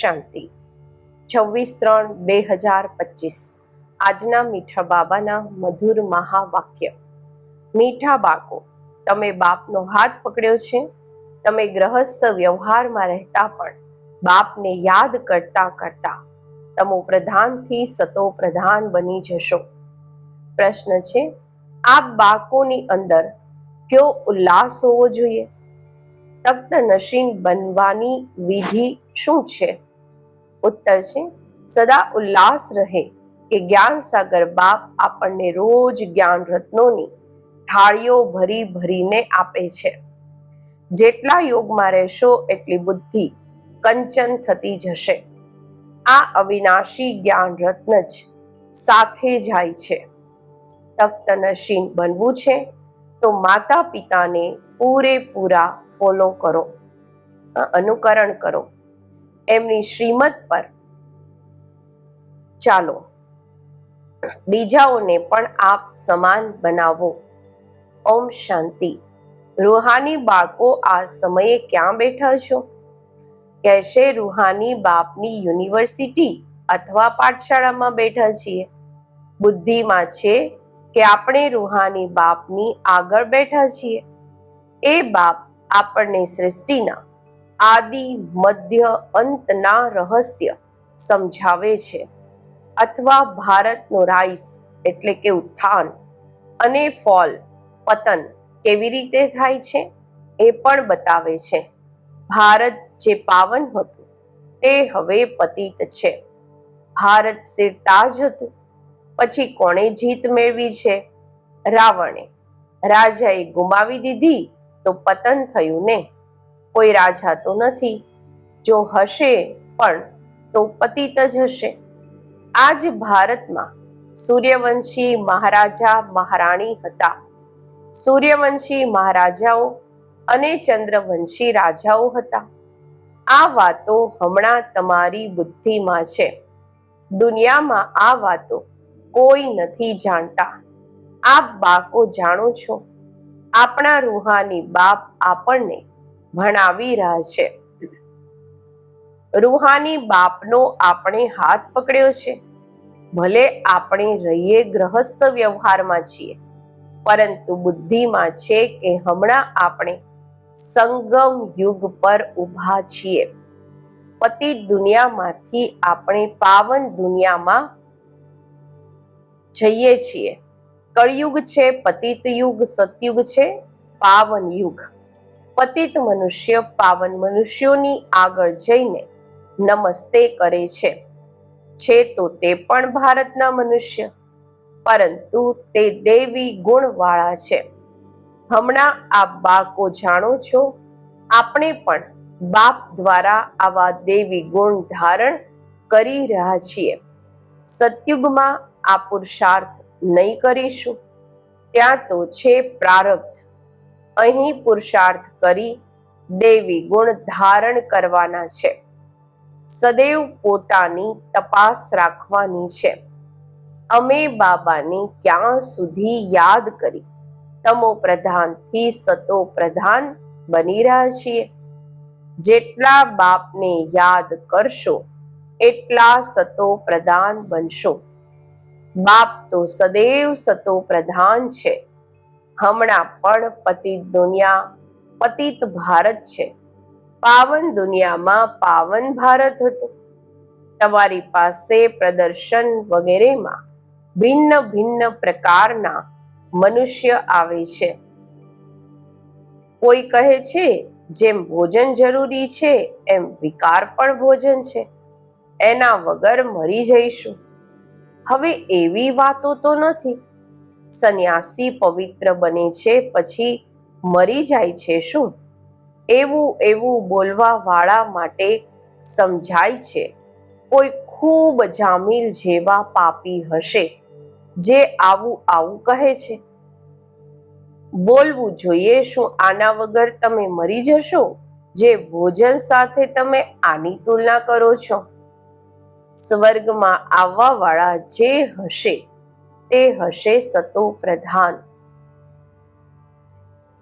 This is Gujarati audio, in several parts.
શાંતિ. છવ્વીસ ત્રણ બે હજાર પચીસ. આજના મીઠા બાબાના મધુર મહાવાક્ય. મીઠા બાળકો, તમે બાપનો હાથ પકડ્યો છે. તમે ગ્રહસ્થ વ્યવહારમાં રહેતા પણ બાપને યાદ કરતા કરતા તમો પ્રધાનથી સતો પ્રધાન બની જશો. પ્રશ્ન છે, આ બાળકોની અંદર કયો ઉલ્લાસ હોવો જોઈએ? તખ્ત નશીન બનવાની વિધિ શું છે? ઉત્તર છે, સદા ઉલ્લાસ રહે કે જ્ઞાન સાગર બાપ આપણને રોજ જ્ઞાન રત્નોની થાળીઓ ભરી ભરીને આપે છે. જેટલા યોગમાં રહેશો એટલી બુદ્ધિ કંચન થતી જશે. આ અવિનાશી જ્ઞાન રત્ન જ સાથે જાય છે. તખ્ત નશીન બનવું છે તો માતા પિતાને પૂરેપૂરા ફોલો કરો. અનુકરણ કરો. એમની શ્રીમત પર. ચાલો, બીજાઓને પણ આપ સમાન બનાવો. ઓમ શાંતિ. રૂહાની બાળકો આ સમયે ક્યાં બેઠા છો? કહેશે રૂહાની બાપની યુનિવર્સિટી અથવા પાઠશાળામાં બેઠા છીએ. બુદ્ધિમાં છે કે આપણે રૂહાની બાપની આગળ બેઠા છીએ. એ બાપ આપણને સૃષ્ટિના આદિ, મધ્ય, અંતના રહસ્ય સમજાવે છે. અથવા ભારતનો રાઈસ એટલે કે ઉત્થાન અને ફોલ, પતન કેવી રીતે થાય છે? એ પણ બતાવે છે. ભારત જે પાવન હતું તે હવે પતિત છે. ભારત સિરતાજ હતું. પછી કોણે જીત મેળવી છે? રાવણે. રાજાએ ગુમાવી દીધી તો પતન થયું ને? કોઈ રાજા તો નથી. જો હશે પણ તો પતિત જ હશે. આજ ભારતમાં સૂર્યવંશી મહારાજા મહારાણી હતા. સૂર્યવંશી મહારાજાઓ અને ચંદ્રવંશી રાજાઓ હતા. આ વાતો હમણાં તમારી બુદ્ધિમાં છે. દુનિયામાં આ વાતો કોઈ નથી જાણતા. આપ બાળકો જાણો છો. આપણા રૂહાની બાપ આપણને ભણાવી રહ્યા છે. રૂહાની બાપનો આપણે હાથ પકડ્યો છે. ભલે આપણે રહીએ ગ્રહસ્થ વ્યવહારમાં છીએ, પરંતુ બુદ્ધિમાં છે કે હમણાં આપણે સંગમ યુગ પર ઊભા છીએ. પતિ દુનિયામાંથી આપણે પાવન દુનિયામાં જઈએ છીએ. કળયુગ છે પતિત યુગ સતયુગ છે, પાવન યુગ. પતિત મનુષ્ય, પાવન મનુષ્યોની આગળ જઈને નમસ્તે કરે છે. છે તો તે પણ ભારતના મનુષ્ય, પરંતુ તે દેવી ગુણવાળા છે. હમણાં આપ બાળકો જાણો છો, આપણે પણ બાપ દ્વારા આવા દેવી ગુણ ધારણ કરી રહ્યા છીએ. સતયુગમાં આ પુરુષાર્થ નહીં કરીશું. ત્યાં તો છે પ્રારબ્ધ. અહીં પુરુષાર્થ કરી દેવી ગુણ ધારણ કરવાના છે. સદૈવ પોતાની તપાસ રાખવાની છે. અમે બાબાને ક્યાં સુધી યાદ કરી? તમો પ્રધાનથી સતો પ્રધાન બની રહ્યા છીએ. જેટલા બાપને યાદ કરશો, એટલા સતો પ્રધાન બનશો. બાપ તો સદૈવ સતો પ્રધાન છે. હમણાં પણ પતિત દુનિયા, પતિત ભારત છે. પાવન દુનિયામાં પાવન ભારત હતું. તમારી પાસે પ્રદર્શન વગેરેમાં ભિન્ન ભિન્ન પ્રકારના મનુષ્ય આવે છે. કોઈ કહે છે, જેમ ભોજન જરૂરી છે, એમ વિકાર પણ ભોજન છે. એના વગર મરી જઈશું. હવે એવી વાતો તો નથી. સંન્યાસી પવિત્ર બને છે, પછી મરી જાય છે શું? એવું એવું બોલવાવાળા માટે સમજાય છે. કોઈ ખૂબ જામીલ જેવા પાપી હશે જે આવું આવું કહે છે. બોલવું જોઈએ શું? આના વગર તમે મરી જશો? જે ભોજન સાથે તમે આની તુલના કરો છો? સ્વર્ગમાં આવવાવાળા જે હશે તે હશે સતો પ્રધાન.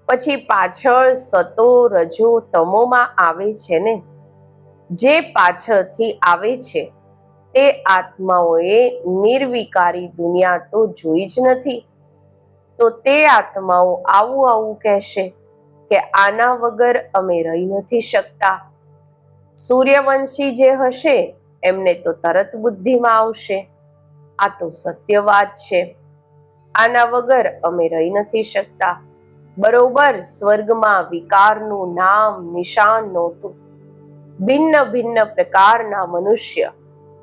પછી પાછળ સતો રજો તમોમાં આવે છે ને? જે પાછળથી આવે છે, તે આત્માઓએ નિર્વિકારી દુનિયા તો જોઈ જ નથી. તો તે આત્માઓ આવું આવું કહેશે કે આના વગર અમે રહી નથી શકતા. સૂર્યવંશી જે હશે, એમને તો તરત બુદ્ધિમાં આવશે. આ તો સત્યવાદ છે. આના વગર અમે રહી નથી શકતા. બરોબર સ્વર્ગમાં વિકારનું નામ નિશાન નહોતું. ભિન્ન ભિન્ન પ્રકારના મનુષ્ય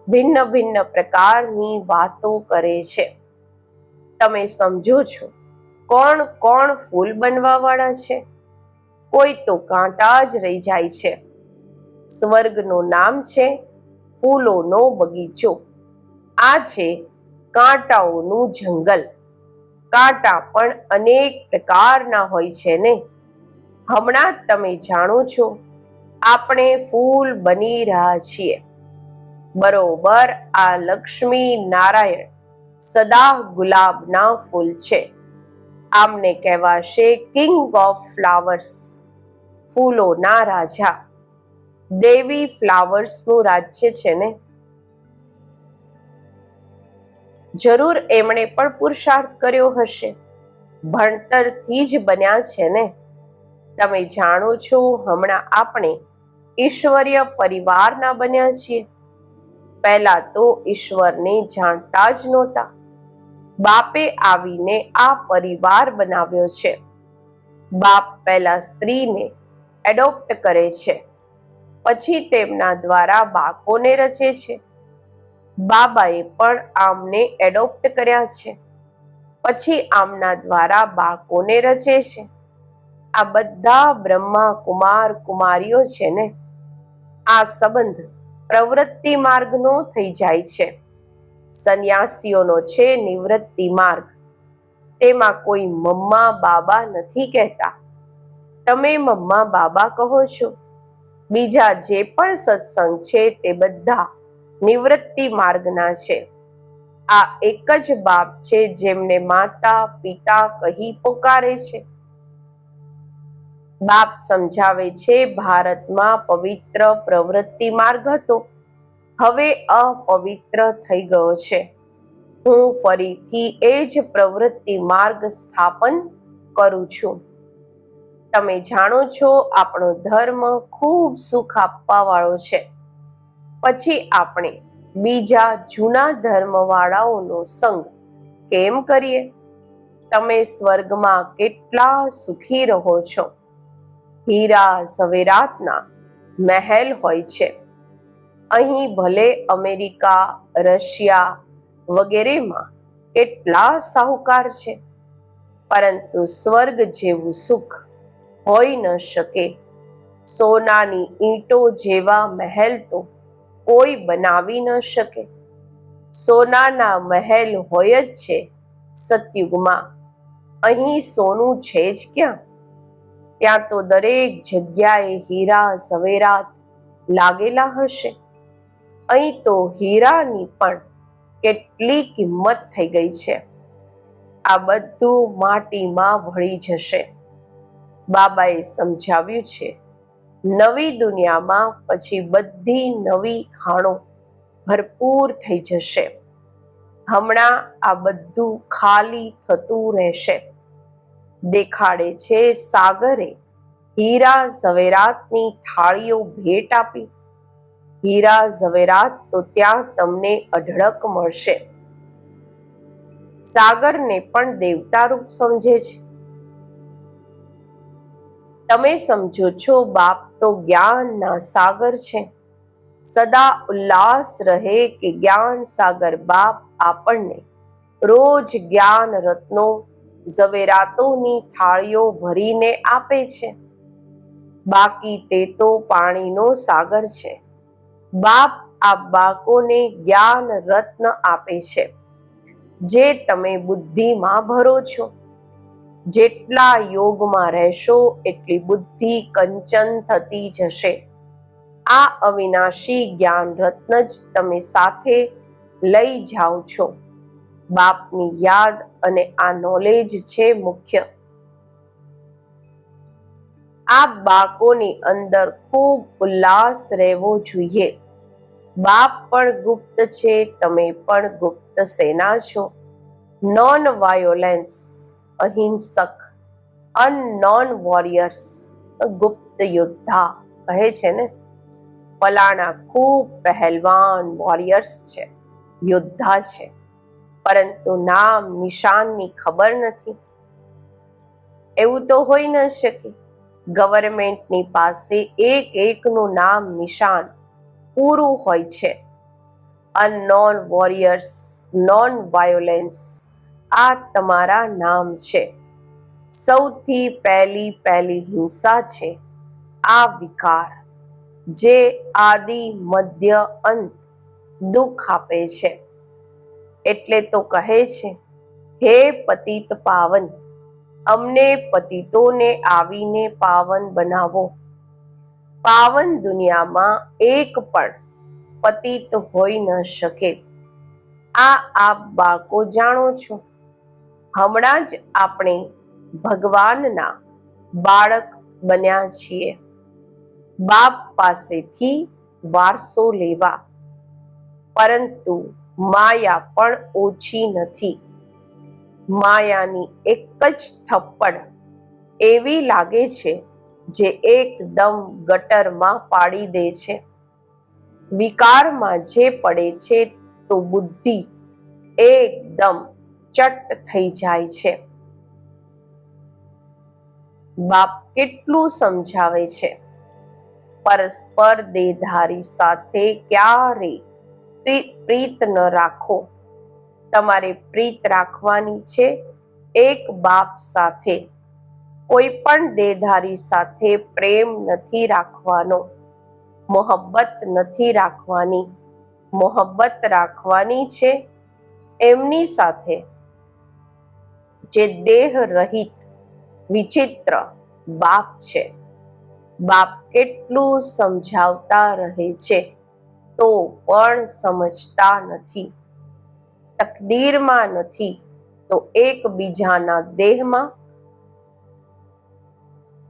ભિન્ન ભિન્ન પ્રકારની વાતો કરે છે. તમે સમજો છો, કોણ કોણ ફૂલ બનવા વાળા છે? કોઈ તો કાંટા જ રહી જાય છે. સ્વર્ગનું નામ છે ફૂલોનો બગીચો. આ છે કાંટાઓનું જંગલ. કાંટા પણ અનેક પ્રકારના હોય છે ને? હમણાં તમે જાણો છો, આપણે ફૂલ બની રહ્યા છીએ. બરોબર આ લક્ષ્મી નારાયણ સદા ગુલાબના ફૂલ છે. આમને કહેવાશે કિંગ ઓફ ફ્લાવર્સ ફૂલોના રાજા. દેવી ફ્લાવર્સનું રાજ્ય છે ને? જરૂર એમણે પણ પુરુષાર્થ કર્યો હશે. ભણતરથી જ બન્યા છે ને? તમે જાણો છો, હમણાં આપણે ઈશ્વરીય પરિવારના બન્યા છીએ. પહેલા તો ઈશ્વરને જાણતા જ નહોતા. બાપે આવીને આ પરિવાર બનાવ્યો છે. બાપ પહેલા સ્ત્રીને એડોપ્ટ કરે છે. પછી તેમના દ્વારા બાળકોને રચે છે. બાબાએ પણ આમને એડોપ્ટ કર્યા છે. પછી આમના દ્વારા બાળકોને રચે છે. આ બધા બ્રહ્મા કુમાર કુમારીઓ છે ને? આ સંબંધ પ્રવૃત્તિ માર્ગનો થઈ જાય છે. સંન્યાસીઓનો છે નિવૃત્તિ માર્ગ. તેમાં કોઈ મમ્મા બાબા નથી કહેતા. તમે મમ્મા બાબા કહો છો. બીજા જે પણ સત્સંગ છે તે બધા નિવૃત્તિ માર્ગના છે. આ એક જ બાપ છે જેમને માતા, પિતા કહી પોકારે છે. બાપ સમજાવે છે, ભારતમાં પવિત્ર પ્રવૃત્તિ માર્ગ હતો. હવે અપવિત્ર થઈ ગયો છે. હું ફરીથી એ જ પ્રવૃત્તિ માર્ગ સ્થાપન કરું છું. તમે જાણો છો, આપણો ધર્મ ખૂબ સુખ આપવા વાળો છે. પછી આપણે બીજા જૂના ધર્મવાળાઓનો સંગ કેમ કરીએ? તમે સ્વર્ગમાં કેટલા સુખી રહો છો? હીરા ઝવેરાતના મહેલ હોય છે. અહીં ભલે અમેરિકા, રશિયા વગેરેમાં કેટલા સાહુકાર છે, પરંતુ સ્વર્ગ જેવું સુખ હોઈ ન શકે. સોનાની ઈંટો જેવા મહેલ તો કોઈ બનાવી ન શકે. સોનાના મહેલ હોય જ છે સતયુગમાં. અહીં સોનું છે જ ક્યાં? ત્યાં તો દરેક જગ્યાએ હીરા ઝવેરાત લાગેલા હશે. અહીં તો હીરાની પણ કેટલી કિંમત થઈ ગઈ છે. આ બધું માટીમાં ભળી જશે. બાબાએ સમજાવ્યું છે નવી દુનિયામાં પછી બધી નવી ખાણો ભરપૂર થઈ જશે. હમણાં આ બધું ખાલી થતું રહેશે. દેખાડે છે સાગરે હીરા ઝવેરાતની થાળીઓ ભેટ આપી. હીરા ઝવેરાત તો ત્યાં તમને અઢળક મળશે. સાગરને પણ દેવતા રૂપ સમજે છે. તમે સમજો છો, બાપ તો જ્ઞાનના સાગર છે. સદા ઉલ્લાસ રહે કે જ્ઞાન સાગર બાપ આપણને. રોજ જ્ઞાન રત્નો ઝવેરાતોની થાળીઓ ભરીને આપે છે. બાકી તે તો પાણીનો સાગર છે. બાપ આ બાળકોને જ્ઞાન રત્ન આપે છે. જે તમે બુદ્ધિમાં ભરો છો. જેટલા યોગમાં રહેશો, એટલી બુદ્ધિ કંચન થતી જશે. આ અવિનાશી જ્ઞાન રત્ન જ તમે સાથે લઈ જાઓ છો. બાપની યાદ અને આ નોલેજ છે મુખ્ય. આ બાળકોની અંદર ખૂબ ઉલ્લાસ રહેવો જોઈએ. બાપ પણ ગુપ્ત છે, તમે પણ ગુપ્ત સેના છો. નોન વાયોલેન્સ અહિંસક અનનોન વોરિયર્સ ગુપ્ત યોદ્ધા કહે છે ને? ફલાણા ખૂબ પહેલવાન વોરિયર્સ છે, યોદ્ધા છે. પરંતુ નામ નિશાનની ખબર નથી. એવું તો હોઈ ન શકે. ગવર્મેન્ટની પાસે એક એકનું નામ નિશાન પૂરું હોય છે. અનનોન વોરિયર્સ નોન વાયોલેન્સ આ તમારા નામ છે. સૌથી પહેલી પહેલી હિંસા છે. આ વિકાર જે આદિ, મધ્ય અંત દુઃખ આપે છે. એટલે તો કહે છે, હે પતિત પાવન, અમને પતિતોને આવીને પાવન બનાવો. પાવન દુનિયામાં એક પણ પતિત હોઈ ન શકે. આ આપ બાળકો જાણો છો. હમણાં જ આપણે ભગવાનના બાળક બન્યા છીએ. બાપ પાસેથી વારસો લેવા. પરંતુ માયા પણ ઓછી નથી. માયાની એક જ થપ્પડ એવી લાગે છે જે એકદમ ગટરમાં પાડી દે છે. વિકારમાં જે પડે છે તો બુદ્ધિ એકદમ ચટ થઈ જાય છે. બાપ કેટલું સમજાવે છે. પરસ્પર દેહધારી સાથે ક્યારે પ્રીત ન રાખો. તમારે પ્રીત રાખવાની છે એક બાપ સાથે. કોઈ પણ દેહધારી સાથે પ્રેમ નથી રાખવાનો. મોહબ્બત નથી રાખવાની. મોહબ્બત રાખવાની છે એમની સાથે. જે દેહ રહિત, વિચિત્ર બાપ છે. બાપ કેટલું સમજાવતા રહે છે તો પણ સમજતા નથી. તકદીરમાં નથી તો એકબીજાના દેહમાં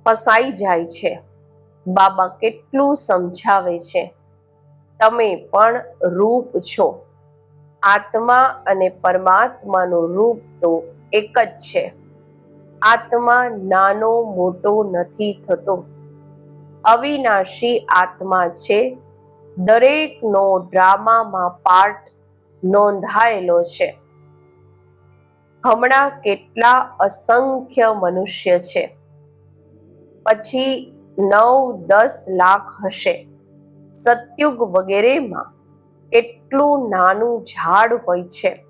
ફસાઈ જાય છે. બાબા કેટલું સમજાવે છે. તમે પણ રૂપ છો. આત્મા અને પરમાત્માનું રૂપ તો એક જ છે. આત્મા નાનો મોટો નથી થતો. અવિનાશી આત્મા છે. દરેકનો ડ્રામામાં પાર્ટ નોંધાયેલો છે. હમણાં કેટલા અસંખ્ય મનુષ્ય છે. પછી નવ દસ લાખ હશે. સત્યુગ વગેરેમાં કેટલું નાનું ઝાડ હોય છે.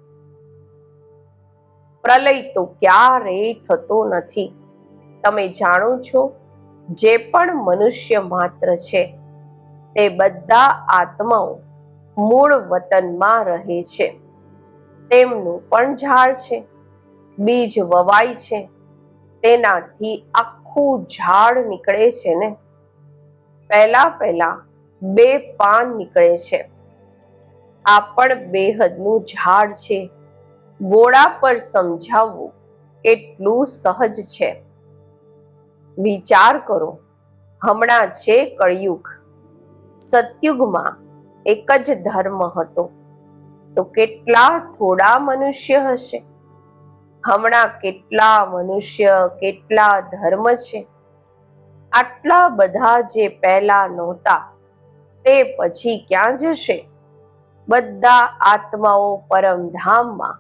પ્રલય તો ક્યારેય થતો નથી. તમે જાણો છો, જે પણ મનુષ્ય માત્ર છે, તે બધા આત્માઓ મૂળ વતનમાં રહે છે. તેમનું પણ ઝાડ છે, બીજ વવાય છે, તેનાથી આખું ઝાડ નીકળે છે ને? પહેલા પહેલા બે પાન નીકળે છે. આ પણ બેહદનું ઝાડ છે. ગોળા પર સમજાવવું કેટલું સહજ છે. વિચાર કરો, હમણાં છે કળિયુગ. સતયુગમાં એક જ ધર્મ હતો. તો કેટલા થોડા મનુષ્ય હશે? હમણાં કેટલા મનુષ્ય, કેટલા ધર્મ છે? આટલા બધા જે પહેલા નહોતા, તે પછી ક્યાં જશે? બધા આત્માઓ પરમધામમાં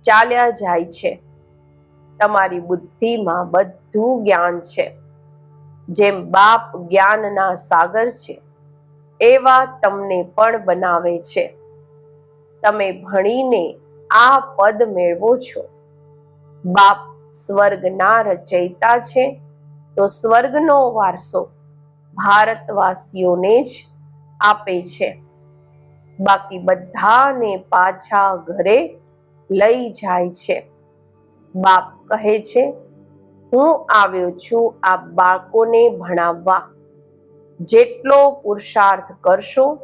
ચાલ્યા જાય છે. તમારી બુદ્ધિમાં બધું જ્ઞાન છે. જેમ બાપ જ્ઞાનના સાગર છે, એવા તમને પણ બનાવે છે. તમે ભણીને આ પદ મેળવો છો. બાપ સ્વર્ગના રચયિતા છે, તો સ્વર્ગનો વારસો ભારતવાસીઓને જ આપે છે. બાકી બધાને પાછા ઘરે લઈ જાય છે. બાપ કહે છે, હું આવ્યો છું આ બાળકોને ભણાવવા. જેટલો પુરુષાર્થ કરશો,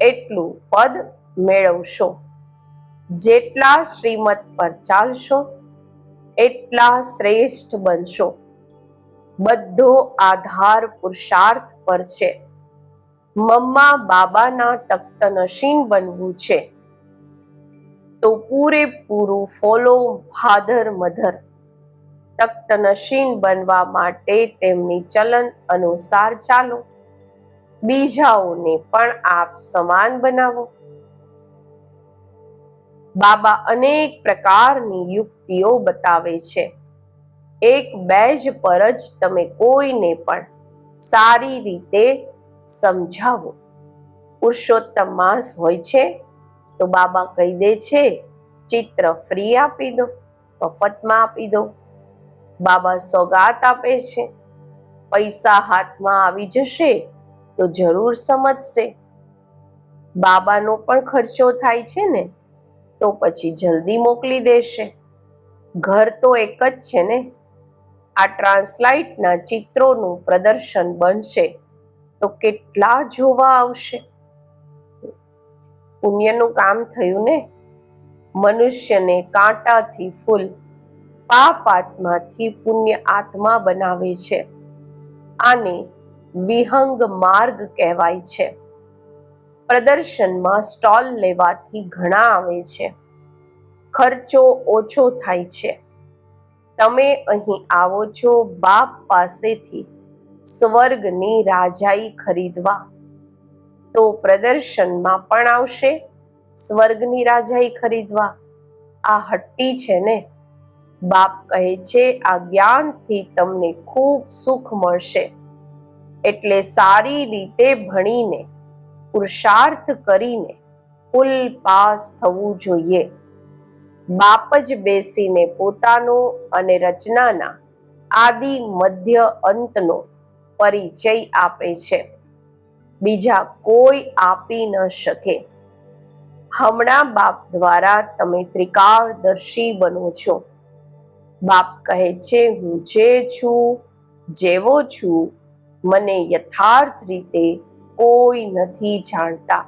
એટલું પદ મેળવશો. જેટલા શ્રીમત પર ચાલશો, એટલા શ્રેષ્ઠ બનશો. બધો આધાર પુરુષાર્થ પર છે. મમ્મા બાબાના તખ્તનશીન બનવું છે. તો પૂરેપૂરું ફોલો ફાધર મધર. તખ્તનશીન બનવા માટે તેમની ચલન અનુસાર ચાલો. બીજાઓને પણ આપ સમાન બનાવો. બાબા અનેક પ્રકારની યુક્તિઓ બતાવે છે. એક બેજ પર જ તમે કોઈને પણ સારી રીતે સમજાવો. પુરુષોત્તમ માસ હોય છે, તો બાબા કહી દે છે, ચિત્ર ફ્રી આપી દો, મફતમાં આપી દો. બાબા સોગાત આપે છે. પૈસા હાથમાં આવી જશે, તો જરૂર સમજશે. બાબાનો પણ ખર્ચો થાય છે ને, તો પછી જલ્દી મોકલી દેશે. ઘર તો એક જ છે ને, આ ટ્રાન્સલાઇટના ચિત્રોનું પ્રદર્શન બનશે. તો કેટલા જોવા આવશે? પુણ્યનું કામ થયું ને? મનુષ્યને કાંટાથી ફૂલ, પાપ આત્માથી પુણ્ય આત્મા બનાવે છે. આને વિહંગ માર્ગ કહેવાય છે. પ્રદર્શનમાં સ્ટોલ લેવાથી ઘણા આવે છે. ખર્ચો ઓછો થાય છે. તમે અહીં આવો છો બાપ પાસેથી. સ્વર્ગની રાજાઈ ખરીદવા. તો પ્રદર્શનમાં પણ આવશે સ્વર્ગની રાજાઈ ખરીદવા. આ હટ્ટી છે ને? બાપ કહે છે, આ જ્ઞાનથી તમને ખૂબ સુખ મળશે. એટલે સારી રીતે ભણીને, પુરુષાર્થ કરીને ફૂલ પાસ થવું જોઈએ. બાપ જ બેસીને પોતાનો અને રચનાના આદિ મધ્ય અંતનો પરિચય આપે છે. બીજા કોઈ આપી ન શકે. હમણાં બાપ દ્વારા તમે ત્રિકાળદર્શી બનો છો. બાપ કહે છે, હું જે છું, જેવો છું, મને યથાર્થ રીતે કોઈ નથી જાણતા.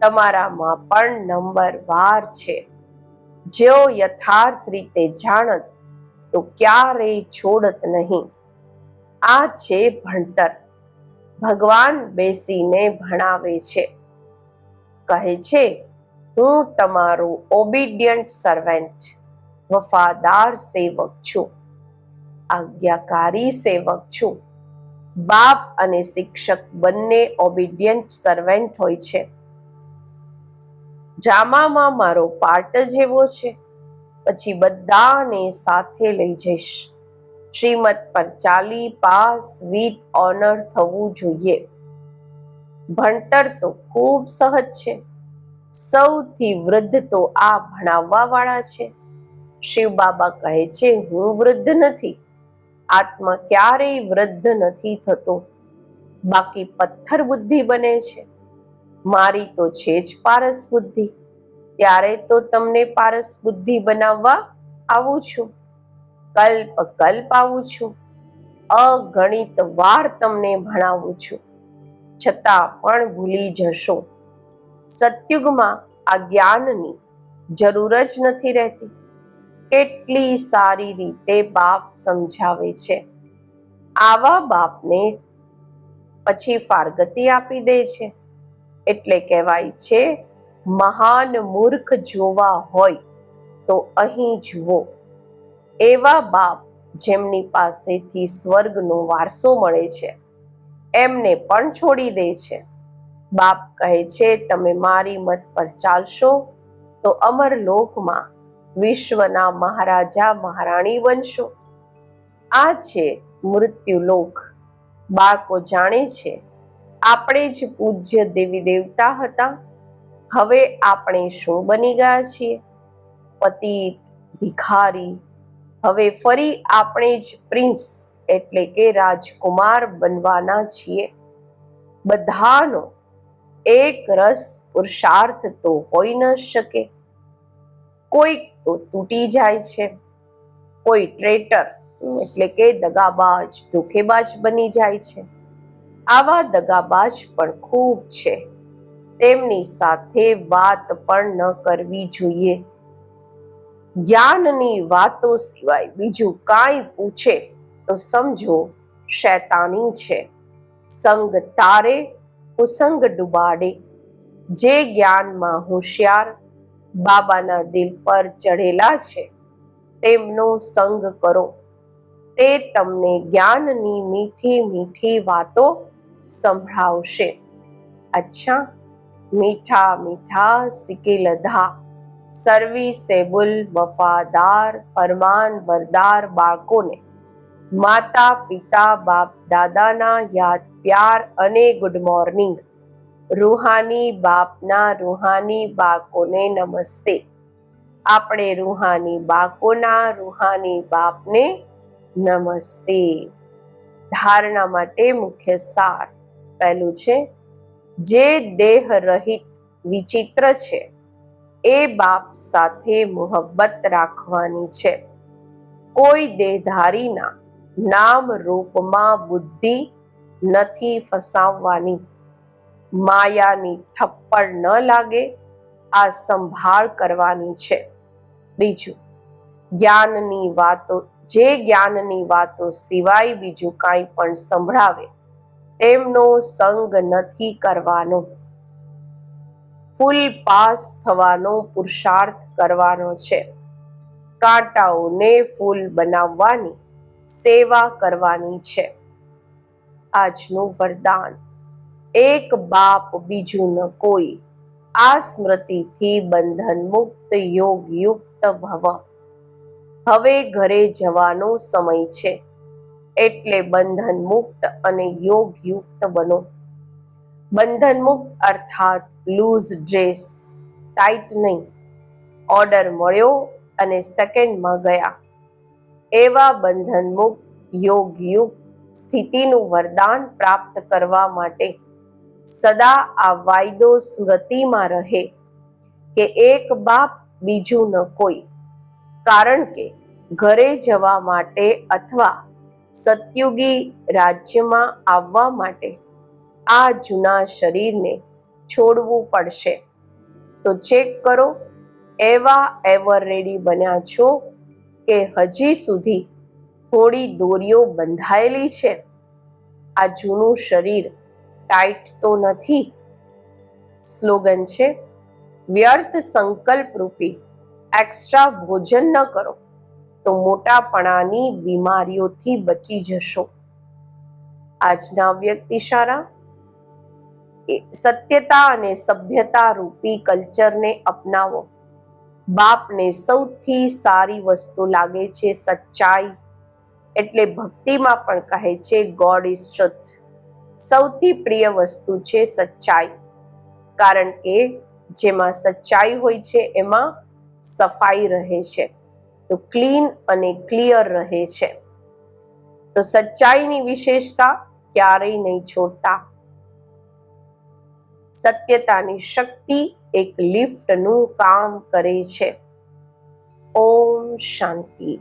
તમારામાં પણ નંબર વાર છે. જેઓ યથાર્થ રીતે જાણત, તો ક્યારેય છોડત નહીં. આ છે ભણતર. ભગવાન બેસીને ભણાવે છે. કહે છે, હું તમારો ઓબિડિયન્ટ સર્વેન્ટ વફાદાર સેવક છું, આજ્ઞાકારી સેવક છું. બાપ અને શિક્ષક બંને ઓબિડિયન્ટ સર્વેન્ટ હોય છે. જામામાં મારો પાર્ટ જ એવો છે. પછી બધાને સાથે લઈ જઈશ. શ્રીમત પર ચાલી પાસ વિથ ઓનર થવું જોઈએ. ભણતર તો ખૂબ સહજ છે. સૌથી વૃદ્ધ તો આ ભણાવવા વાળા છે. શિવ બાબા કહે છે, હું વૃદ્ધ નથી. આત્મા ક્યારેય વૃદ્ધ નથી થતો. બાકી પથ્થર બુદ્ધિ બને છે. મારી તો છે જ પારસ બુદ્ધિ. ત્યારે તો તમને પારસ બુદ્ધિ બનાવવા આવું છું. કલ્પ કલ્પ આવું છું. અગણિત વાર તમને ભણાવું છું. છતાં પણ ભૂલી જશો. સતયુગમાં આ જ્ઞાનની જરૂર જ નથી રહેતી. કેટલી સારી રીતે બાપ સમજાવે છે. આવા બાપને પછી ફારગતિ આપી દે છે. એટલે કહેવાય છે, મહાન મૂર્ખ જોવા હોય તો અહીં જુઓ. એવા બાપ જેમની પાસેથી સ્વર્ગનો વારસો મળે છે, એમને પણ છોડી દે છે. બાપ કહે છે, તમે મારી મત પર ચાલશો તો અમર લોકમાં વિશ્વના મહારાજા મહારાણી બનશો. આ છે મૃત્યુલોક બાળકો જાણે છે, આપણે જ પૂજ્ય દેવી દેવતા હતા. હવે આપણે શું બની ગયા છીએ? પતિત, ભિખારી હવે ફરી આપણે જ પ્રિન્સ એટલે કે રાજકુમાર બનવાના છીએ. બધાનો એક રસ પુરુષાર્થ તો હોઈ ન શકે. કોઈક તો તૂટી જાય છે. કોઈ ટ્રેટર એટલે કે દગાબાજ, ધોખેબાજ બની જાય છે. આવા દગાબાજ પણ ખૂબ છે. તેમની સાથે વાત પણ ન કરવી જોઈએ. જ્ઞાનની વાતો સિવાય બીજું કાંઈ પૂછે તો સમજો, શૈતાની છે. સંગ તારે કુસંગ ડુબાડે. જે જ્ઞાનમાં હોશિયાર, બાબાના દિલ પર ચઢેલા છે, તેમનો સંગ કરો. તે તમને જ્ઞાનની મીઠી મીઠી વાતો સંભળાવશે. અચ્છા, મીઠા મીઠા સિકેલધા સર્વિસેબલ વફાદાર, ફરમાન બરદાર બાળકોને માતા, પિતા, બાપ, દાદાના યાદ, પ્યાર અને ગુડ મોર્નિંગ. રૂહાની બાપના રૂહાની બાળકોને નમસ્તે. આપણે રૂહાની બાળકોના રૂહાની બાપને નમસ્તે. ધારણા માટે મુખ્ય સાર પહેલું છે, જે દેહ રહિત વિચિત્ર છે. એ બાપ સાથે મોહબ્બત રાખવાની છે. કોઈ દેહધારીના નામ રૂપમાં બુદ્ધિ નથી ફસાવવાની. માયાની થપ્પડ ન લાગે, આ સંભાળ કરવાની છે. બીજું, જ્ઞાનની વાતો, જે જ્ઞાનની વાતો સિવાય બીજું કાંઈ પણ સંભળાવે, તેમનો સંગ નથી કરવાનો. ફૂલ પાસ થવાનો પુરુષાર્થ કરવાનો છે. કાંટાઓને ફૂલ બનાવવાની સેવા કરવાની છે. આજનું વરદાન, એક બાપ બીજું ન કોઈ, આ સ્મૃતિથી બંધન મુક્ત યોગ યુક્ત ભવ. હવે ઘરે જવાનો સમય છે. એટલે બંધન મુક્ત અને યોગ યુક્ત બનો. બંધન મુક્ત અર્થાત લૂઝ ડ્રેસ, ટાઈટ નહીં. ઓર્ડર મળ્યો અને સેકન્ડમાં ગયા. એવા બંધનમુક્ત, યોગયુક્ત યોગ યુક્ત સ્થિતિનું વરદાન પ્રાપ્ત કરવા માટે સદા આ વાયદો સુરતીમાં રહે કે એક બાપ બીજું ન કોઈ. કારણ કે ઘરે જવા માટે અથવા સત્યુગી રાજ્યમાં આવવા માટે આ જૂના શરીરને છોડવું પડશે. તો ચેક કરો, એવા એવર રેડી બન્યા છો કે હજી સુધી થોડી દોરીઓ બંધાયેલી છે? આ જૂનું શરીર ટાઈટ તો નથી? સ્લોગન છે, વ્યર્થ સંકલ્પ રૂપી એક્સ્ટ્રા ભોજન ન કરો, તો મોટાપણાની બીમારીઓથી બચી જશો. આજના વ્યક્તિ સારા સત્યતા અને સભ્યતા રૂપી કલ્ચરને અપનાવો. બાપને સૌથી સારી વસ્તુ લાગે છે સચ્ચાઈ, એટલે ભક્તિમાં પણ કહે છે ગોડ ઇઝ ટ્રુથ સૌથી પ્રિય વસ્તુ છે સચ્ચાઈ, કારણ કે જેમાં સચ્ચાઈ હોય છે એમાં સફાઈ રહે છે, તો ક્લીન અને ક્લિયર રહે છે. તો સચ્ચાઈની વિશેષતા ક્યારેય નહીં છોડતા. સત્યતાની શક્તિ એક લિફ્ટનું કામ કરે છે. ઓમ શાંતિ.